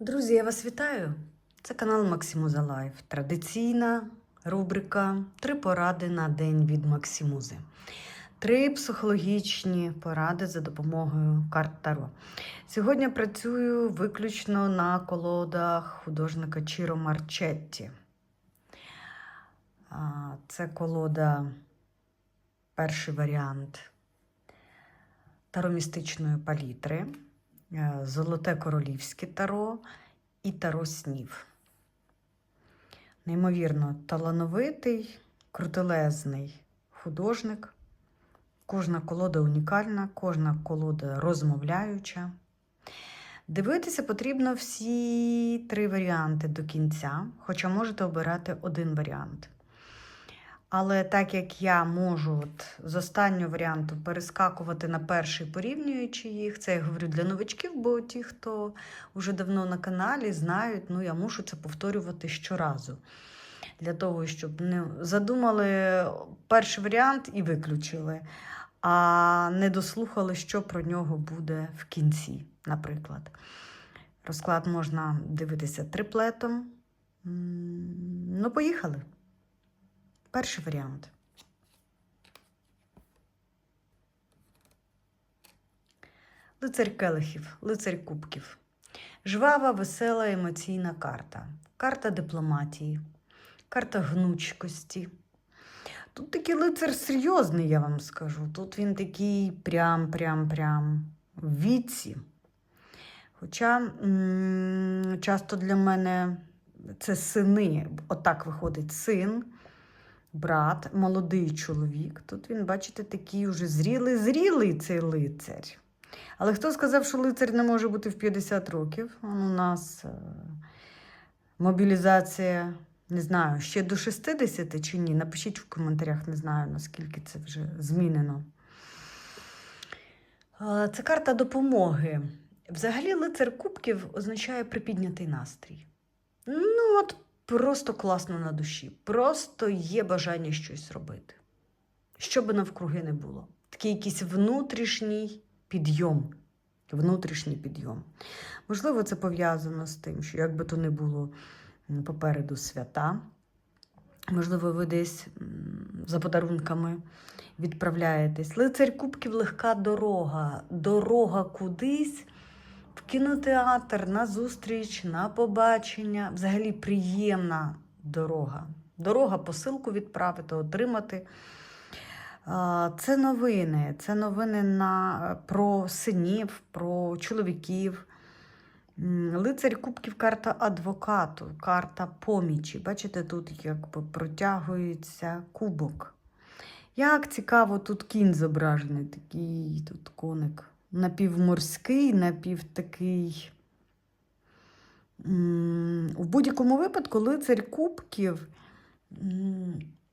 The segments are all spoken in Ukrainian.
Друзі, я вас вітаю. Це канал Максимуза Лайф. Традиційна рубрика Три поради на день від Максимузи. Три психологічні поради за допомогою карт Таро. Сьогодні працюю виключно на колодах художника Чіро Марчетті. Це колода, перший варіант таромістичної палітри. Е, Золоте королівське таро і таро снів. Неймовірно талановитий, крутелезний художник. Кожна колода унікальна, кожна колода розмовляюча. Дивитися потрібно всі три варіанти до кінця, хоча можете обирати один варіант. Але так як я можу от з останнього варіанту перескакувати на перший, порівнюючи їх, це я говорю для новачків, бо ті, хто вже давно на каналі, знають, ну я мушу це повторювати щоразу. Для того, щоб не задумали перший варіант і виключили, а не дослухали, що про нього буде в кінці, наприклад. Розклад можна дивитися триплетом. Ну, поїхали. Перший варіант. Лицарь келихів, лицарь кубків. Жвава, весела, емоційна карта. Карта дипломатії, карта гнучкості. Тут такий лицар серйозний, я вам скажу. Тут він такий прям-прям-прям в віці. Хоча часто для мене це сини, отак виходить син брат, молодий чоловік. Тут він, бачите, такий уже зрілий, зрілий цей лицар. Але хто сказав, що лицар не може бути в 50 років? У нас е, мобілізація, не знаю, ще до 60 чи ні? Напишіть в коментарях, не знаю, наскільки це вже змінено. Е, Це карта допомоги. Взагалі, лицар кубків означає припіднятий настрій. Ну, от просто класно на душі. Просто є бажання щось робити. Що би навкруги не було. Такий якийсь внутрішній підйом. Внутрішній підйом. Можливо, це пов'язано з тим, що як би то не було попереду свята. Можливо, ви десь за подарунками відправляєтесь. Лицарь Кубків легка дорога. Дорога кудись кінотеатр, на зустріч, на побачення. Взагалі приємна дорога. Дорога посилку відправити, отримати. Це новини. Це новини на, про синів, про чоловіків. Лицарь Кубків карта адвокату, карта помічі. Бачите, тут якби протягується кубок. Як цікаво, тут кінь зображений, такий тут коник напівморський, напів такий. В будь-якому випадку лицарь кубків.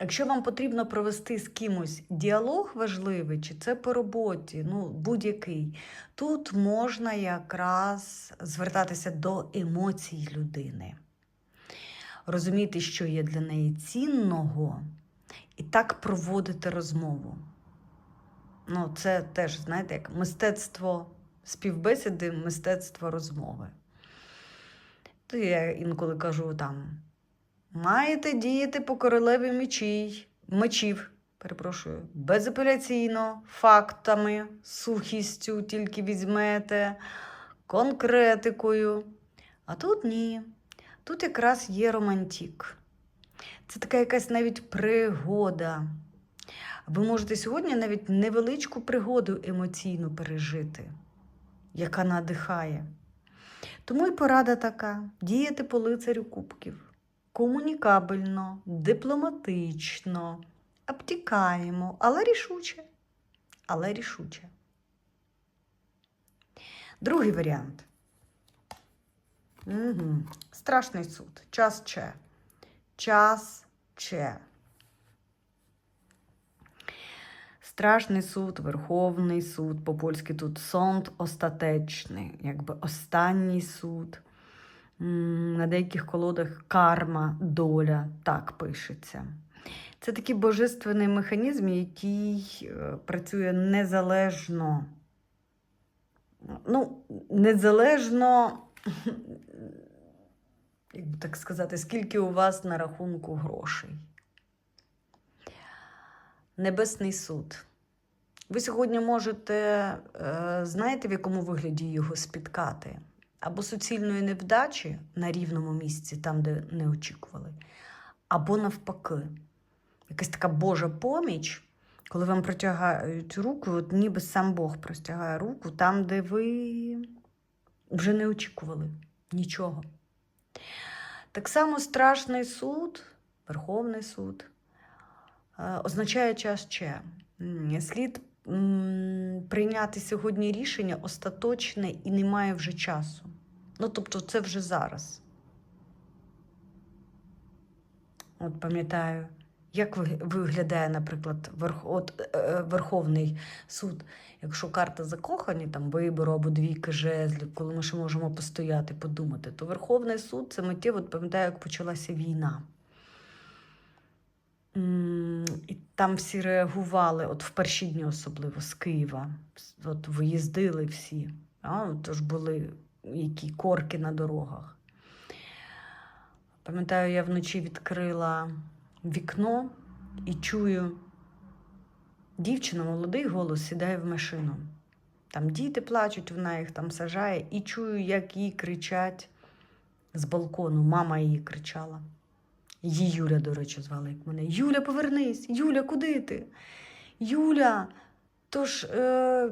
Якщо вам потрібно провести з кимось діалог важливий, чи це по роботі, ну будь-який, тут можна якраз звертатися до емоцій людини, розуміти, що є для неї цінного, і так проводити розмову. Ну, це теж, знаєте, як мистецтво співбесіди, мистецтво розмови. То я інколи кажу там: маєте діяти по королеві мечій, мечів, перепрошую, безапеляційно, фактами, сухістю тільки візьмете, конкретикою. А тут ні. Тут якраз є романтик. Це така якась навіть пригода. Ви можете сьогодні навіть невеличку пригоду емоційну пережити, яка надихає. Тому й порада така: діяти по лицарю кубків. Комунікабельно, дипломатично, обтікаємо, але рішуче. Але рішуче. Другий варіант. Угу. Страшний суд. Час че. Час че. Страшний суд, Верховний суд, по-польськи тут сонд остатечний, якби останній суд. На деяких колодах карма, доля, так пишеться. Це такий божественний механізм, який е, працює незалежно. Ну, незалежно як би так сказати, скільки у вас на рахунку грошей. Небесний суд. Ви сьогодні можете, е, знаєте, в якому вигляді його спіткати? Або суцільної невдачі на рівному місці, там, де не очікували, або навпаки, якась така Божа поміч, коли вам протягають руку, от ніби сам Бог простягає руку там, де ви вже не очікували нічого. Так само страшний суд, Верховний суд, означає час. М, Слід прийняти сьогодні рішення остаточне і немає вже часу. Ну, тобто, це вже зараз. От пам'ятаю, як виглядає, наприклад, верх, от, е, Верховний суд, якщо карта закохані, там вибору або двійки жезлів, коли ми ще можемо постояти, подумати, то Верховний суд це миттєво, от пам'ятаю, як почалася війна. М, І там всі реагували, от в перші дні особливо з Києва. От виїздили всі. А, тож були які корки на дорогах. Пам'ятаю, я вночі відкрила вікно і чую, дівчина, молодий голос сідає в машину. Там діти плачуть, вона їх там сажає, і чую, як їй кричать з балкону. Мама її кричала. Її Юля, до речі, звали як мене. Юля, повернись! Юля, куди ти? Юля, то ж е,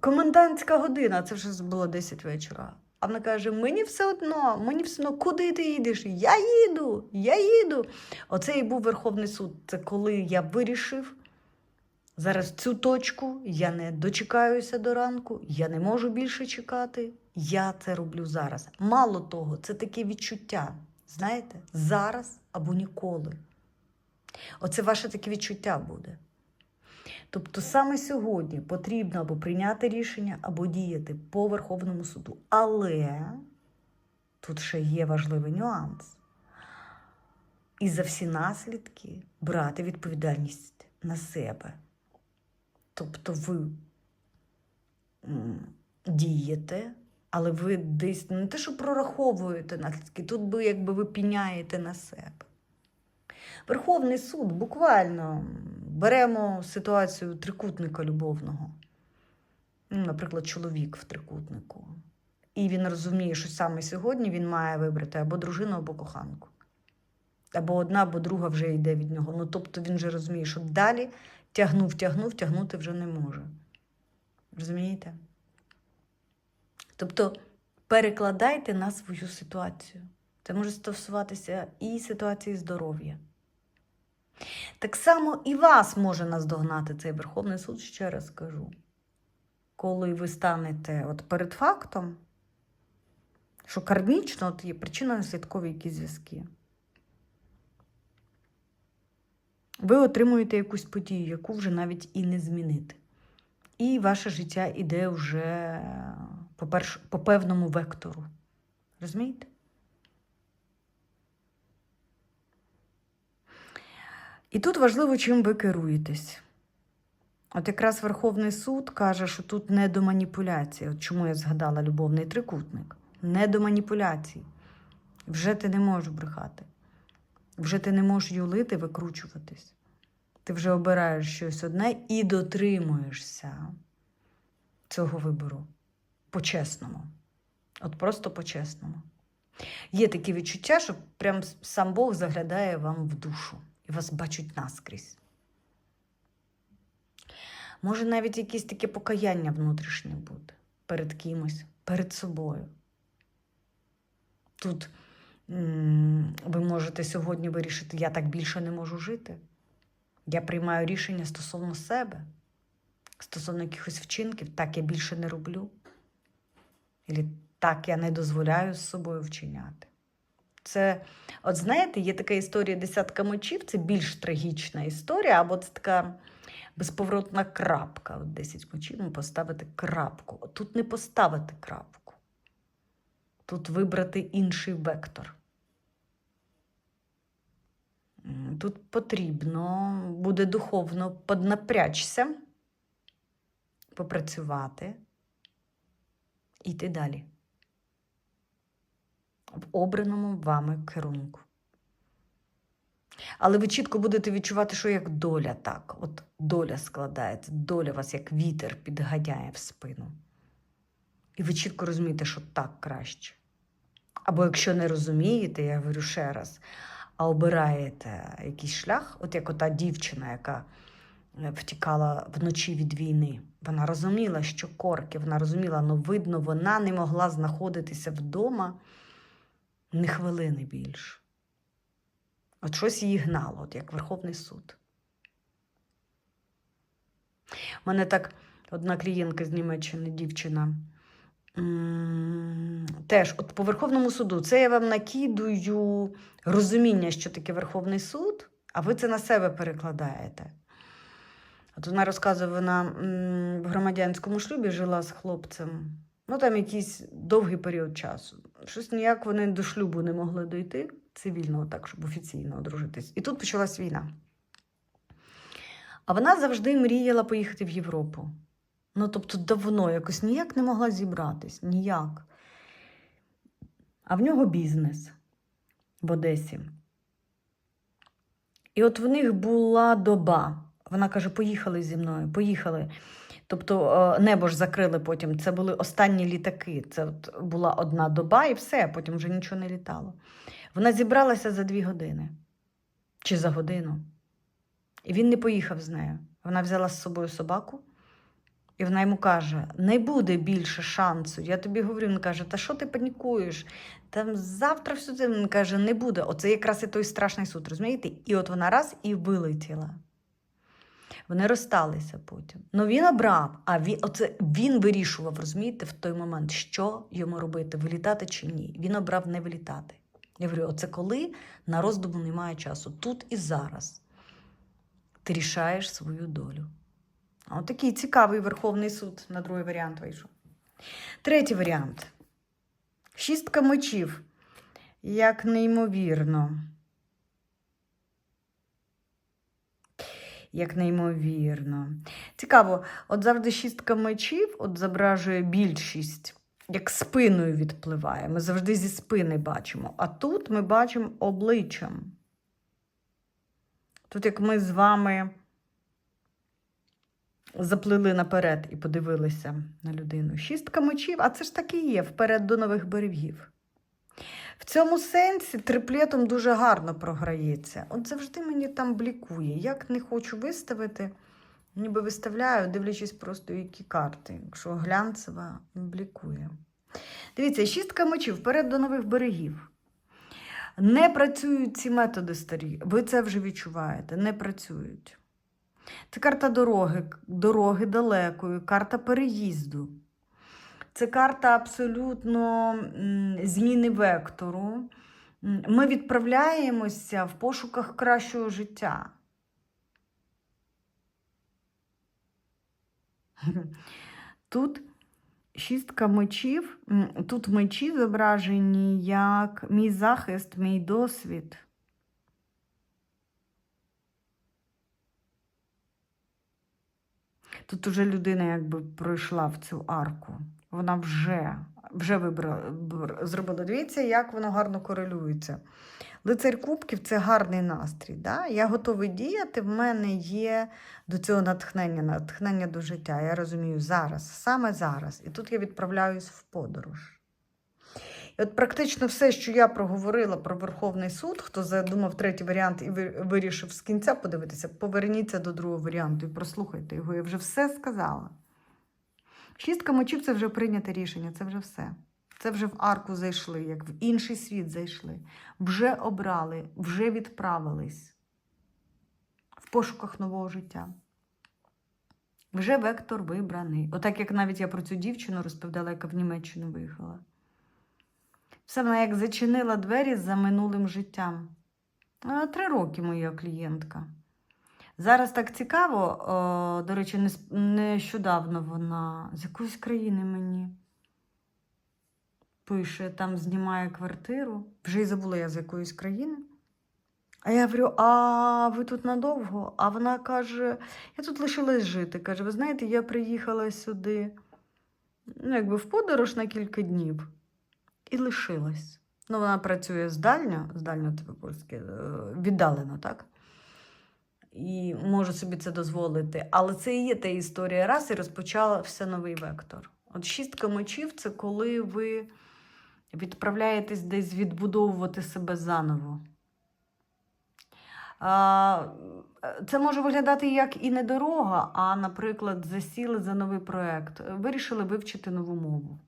комендантська година, це вже було 10 вечора. А вона каже: мені все одно, мені все одно, куди ти їдеш? Я їду, я їду. Оце і був Верховний суд. Це коли я вирішив. Зараз цю точку я не дочекаюся до ранку, я не можу більше чекати. Я це роблю зараз. Мало того, це таке відчуття. Знаєте, зараз або ніколи. Оце ваше таке відчуття буде. Тобто саме сьогодні потрібно або прийняти рішення, або діяти по Верховному суду. Але тут ще є важливий нюанс. І за всі наслідки брати відповідальність на себе. Тобто ви дієте, але ви десь не те, що прораховуєте наслідки, тут би якби ви піняєте на себе. Верховний суд буквально беремо ситуацію трикутника любовного. Ну, Наприклад, чоловік в трикутнику. І він розуміє, що саме сьогодні він має вибрати або дружину, або коханку. Або одна, або друга вже йде від нього. Ну, тобто він вже розуміє, що далі тягнув, тягнув, тягнути вже не може. Розумієте? Тобто перекладайте на свою ситуацію. Це може стосуватися і ситуації здоров'я. Так само і вас може наздогнати цей Верховний суд, ще раз скажу. Коли ви станете от перед фактом, що кармічно от є причинно-наслідкові якісь зв'язки. Ви отримуєте якусь подію, яку вже навіть і не змінити. І ваше життя іде вже по, перш... по певному вектору. Розумієте? І тут важливо, чим ви керуєтесь. От якраз Верховний суд каже, що тут не до маніпуляцій. От чому я згадала любовний трикутник. Не до маніпуляцій. Вже ти не можеш брехати. Вже ти не можеш юлити, викручуватись. Ти вже обираєш щось одне і дотримуєшся цього вибору. По-чесному. От просто по-чесному. Є таке відчуття, що прям сам Бог заглядає вам в душу і вас бачать наскрізь. Може, навіть якесь таке покаяння внутрішнє буде перед кимось, перед собою. Тут ви можете сьогодні вирішити, я так більше не можу жити. Я приймаю рішення стосовно себе, стосовно якихось вчинків, так я більше не роблю. Ілі так я не дозволяю з собою вчиняти. Це, от знаєте, є така історія десятка мечів, це більш трагічна історія, або це така безповоротна крапка. От 10 мечів ну, поставити крапку. От Тут не поставити крапку. Тут вибрати інший вектор. Тут потрібно буде духовно поднапрячся, попрацювати йти далі. в обраному вами керунку. Але ви чітко будете відчувати, що як доля так. От доля складається, доля вас як вітер підганяє в спину. І ви чітко розумієте, що так краще. Або якщо не розумієте, я говорю ще раз, а обираєте якийсь шлях, от як ота дівчина, яка втікала вночі від війни. Вона розуміла, що корки, вона розуміла, ну видно, вона не могла знаходитися вдома не хвилини більше. От щось її гнало, от як Верховний суд. У мене так одна клієнтка з Німеччини, дівчина. Теж, от по Верховному суду, це я вам накидую розуміння, що таке Верховний суд, а ви це на себе перекладаєте. От вона розказує, вона в громадянському шлюбі жила з хлопцем. Ну, там якийсь довгий період часу. Щось ніяк вони до шлюбу не могли дойти цивільного, так, щоб офіційно одружитись. І тут почалась війна. А вона завжди мріяла поїхати в Європу. Ну, тобто, давно якось ніяк не могла зібратись, ніяк. А в нього бізнес в Одесі. І от в них була доба. Вона каже: поїхали зі мною, поїхали. Тобто е, небо ж закрили потім. Це були останні літаки. Це от була одна доба і все, потім вже нічого не літало. Вона зібралася за дві години чи за годину. І він не поїхав з нею. Вона взяла з собою собаку, і вона йому каже: не буде більше шансу. Я тобі говорю, він каже, та що ти панікуєш? Там завтра все це він каже, не буде. Оце якраз і той страшний суд, розумієте? І от вона раз і вилетіла. Вони розсталися потім. Ну він обрав, а він, оце, він вирішував, розумієте, в той момент, що йому робити, вилітати чи ні. Він обрав не вилітати. Я говорю, оце коли на роздуму немає часу. Тут і зараз ти рішаєш свою долю. А От такий цікавий Верховний суд на другий варіант вийшов. Третій варіант. Шістка мечів. Як неймовірно. Як неймовірно. Цікаво, от завжди шістка мечів от зображує більшість, як спиною відпливає. Ми завжди зі спини бачимо. А тут ми бачимо обличчям. Тут, як ми з вами заплили наперед і подивилися на людину. Шістка мечів, а це ж так і є вперед до нових берегів. В цьому сенсі триплетом дуже гарно програється. От завжди мені там блікує. Як не хочу виставити, ніби виставляю, дивлячись просто, які карти. Якщо глянцева, блікує. Дивіться, шістка мечів вперед до нових берегів. Не працюють ці методи старі. Ви це вже відчуваєте. Не працюють. Це карта дороги, дороги далекої, карта переїзду. Це карта абсолютно зміни вектору. Ми відправляємося в пошуках кращого життя. Тут шістка мечів, тут мечі зображені як мій захист, мій досвід. Тут уже людина якби пройшла в цю арку. Вона вже, вже вибрала, зробила. Дивіться, як воно гарно корелюється. Лицарь Кубків це гарний настрій. Да? Я готовий діяти, в мене є до цього натхнення, натхнення до життя. Я розумію, зараз, саме зараз. І тут я відправляюсь в подорож. І от практично все, що я проговорила про Верховний суд, хто задумав третій варіант і вирішив з кінця подивитися, поверніться до другого варіанту і прослухайте його. Я вже все сказала. Шістка мечів це вже прийняте рішення, це вже все. Це вже в арку зайшли, як в інший світ зайшли. Вже обрали, вже відправились в пошуках нового життя. Вже вектор вибраний. Отак, як навіть я про цю дівчину розповідала, яка в Німеччину виїхала. Все вона як зачинила двері за минулим життям. Три роки моя клієнтка. Зараз так цікаво, до речі, нещодавно вона з якоїсь країни мені пише, там знімає квартиру. Вже й забула я з якоїсь країни. А я говорю: а ви тут надовго? А вона каже: я тут лишилась жити. Каже, ви знаєте, я приїхала сюди, ну, якби в подорож на кілька днів і лишилась. Ну, вона працює з дальньо, з дальньо типу польське, е, віддалено, так? І може собі це дозволити. Але це і є та історія раз і розпочався новий вектор. От шістка мечів це коли ви відправляєтесь десь відбудовувати себе заново. Це може виглядати як і не дорога, а, наприклад, засіли за новий проєкт, вирішили вивчити нову мову.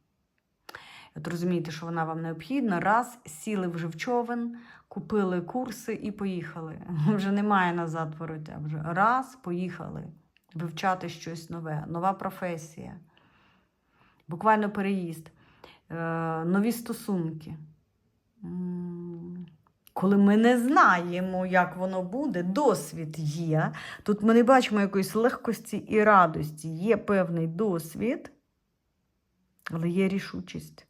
От розумієте, що вона вам необхідна. Раз, сіли вже в човен, купили курси і поїхали. Вже немає назад вороття. Вже раз, поїхали вивчати щось нове, нова професія, буквально переїзд, е, нові стосунки. Коли ми не знаємо, як воно буде, досвід є. Тут ми не бачимо якоїсь легкості і радості. Є певний досвід, але є рішучість.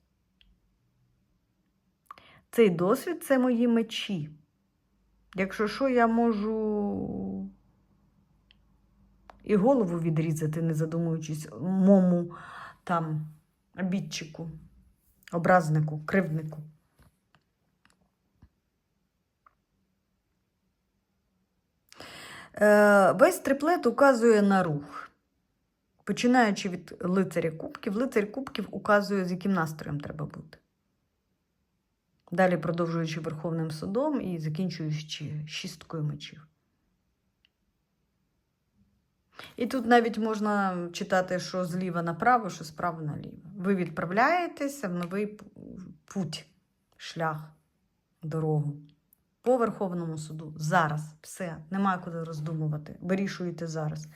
Цей досвід це мої мечі. Якщо що, я можу і голову відрізати, не задумуючись, мому там обідчику, образнику, кривднику. Е, Весь триплет указує на рух. Починаючи від лицаря кубків, лицар кубків указує, з яким настроєм треба бути. Далі продовжуючи Верховним судом і закінчуючи шісткою мечів. І тут навіть можна читати, що зліва направо, що справа наліво. Ви відправляєтеся в новий путь, шлях, дорогу. По Верховному суду. Зараз. Все. Немає куди роздумувати. Вирішуєте зараз.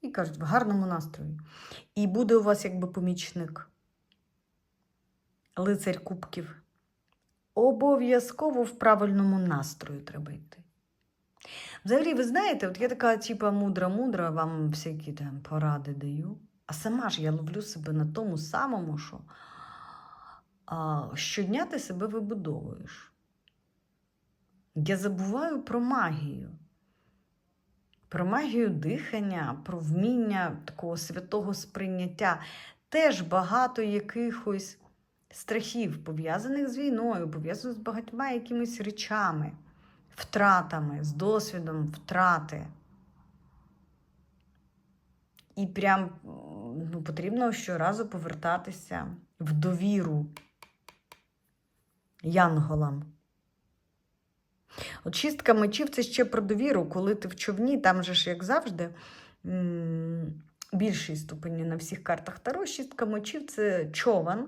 І кажуть, в гарному настрої. І буде у вас якби помічник. Лицарь кубків. Обов'язково в правильному настрою треба йти. Взагалі, ви знаєте, от я така, типа, мудра-мудра, вам всякі там поради даю. А сама ж я ловлю себе на тому самому, що а, щодня ти себе вибудовуєш. Я забуваю про магію. Про магію дихання, про вміння такого святого сприйняття. Теж багато якихось страхів, пов'язаних з війною, пов'язаних з багатьма якимись речами, втратами, з досвідом втрати. І прям ну, потрібно щоразу повертатися в довіру янголам. От шістка мечів це ще про довіру, коли ти в човні, там же ж, як завжди, більшій ступені на всіх картах Таро. Шістка мечів це човен,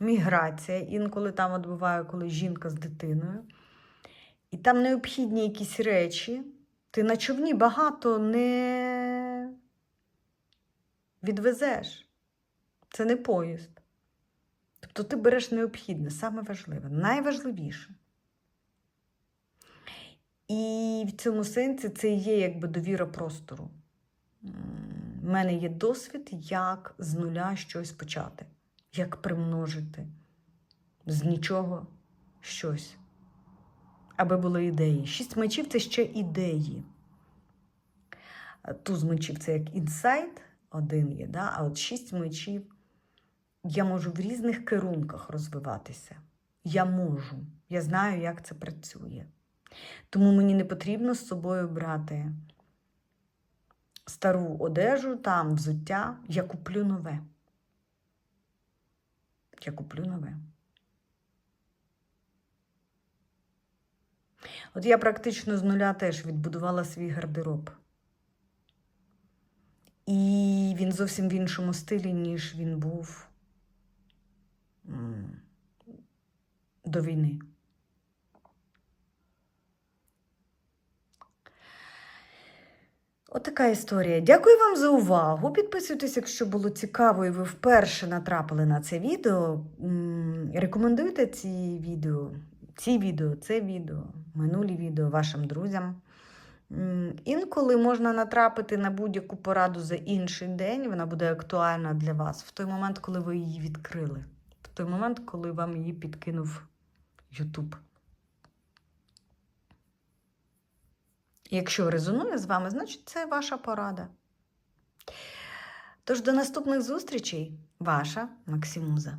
міграція. Інколи там от коли жінка з дитиною. І там необхідні якісь речі. Ти на човні багато не відвезеш. Це не поїзд. Тобто ти береш необхідне, саме важливе, найважливіше. І в цьому сенсі це є якби довіра простору. У мене є досвід, як з нуля щось почати, як примножити з нічого щось, аби були ідеї. Шість мечів це ще ідеї. Туз мечів це як інсайт, один є, да? а от шість мечів я можу в різних керунках розвиватися. Я можу. Я знаю, як це працює. Тому мені не потрібно з собою брати стару одежу, там взуття. Я куплю нове. Я куплю нове. От я практично з нуля теж відбудувала свій гардероб. І він зовсім в іншому стилі, ніж він був до війни. Отака історія. Дякую вам за увагу. Підписуйтесь, якщо було цікаво, і ви вперше натрапили на це відео. Рекомендуйте ці відео, ці відео, це відео, минулі відео вашим друзям. Інколи можна натрапити на будь-яку пораду за інший день. Вона буде актуальна для вас в той момент, коли ви її відкрили, в той момент, коли вам її підкинув YouTube. Якщо резонує з вами, значить це ваша порада. Тож до наступних зустрічей, ваша Максимуза.